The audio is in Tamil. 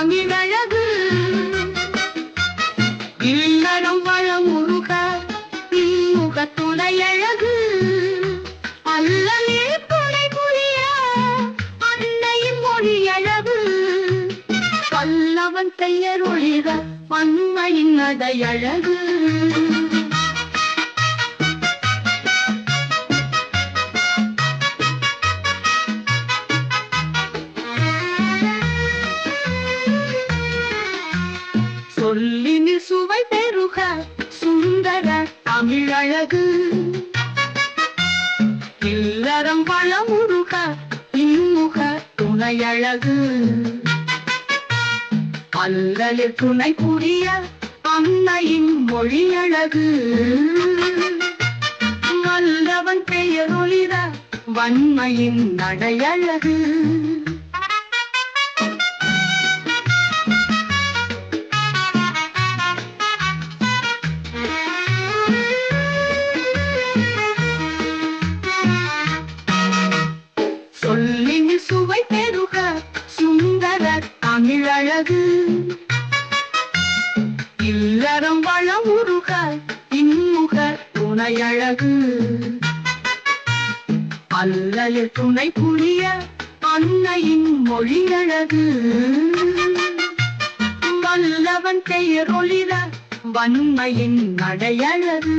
தமிழழகு இல்லடம் வளமுருக பின்முக துணையழகு. அல்லலே புனை புரிய அன்னையின் மொழியழகு. பல்லவன் தமிழ் சுவை பெருக சுந்தர தமிழழகு. இல்லறம் வளமுருக இன்முக துணையழகு. அல்லலில் துணை புரிய அன்னையின் மொழியழகு. நல்லவன் பெயர் ஒளிர வன்மையின் நடையழகு. தமிழழகு இல்லறம் வளமுருக இன்முக துணையழகு. அல்லலில் துணை புரிய அன்னையின் மொழியழகு. வல்லவன் பெயர் ஒளிர வன்மையின் நடையழகு.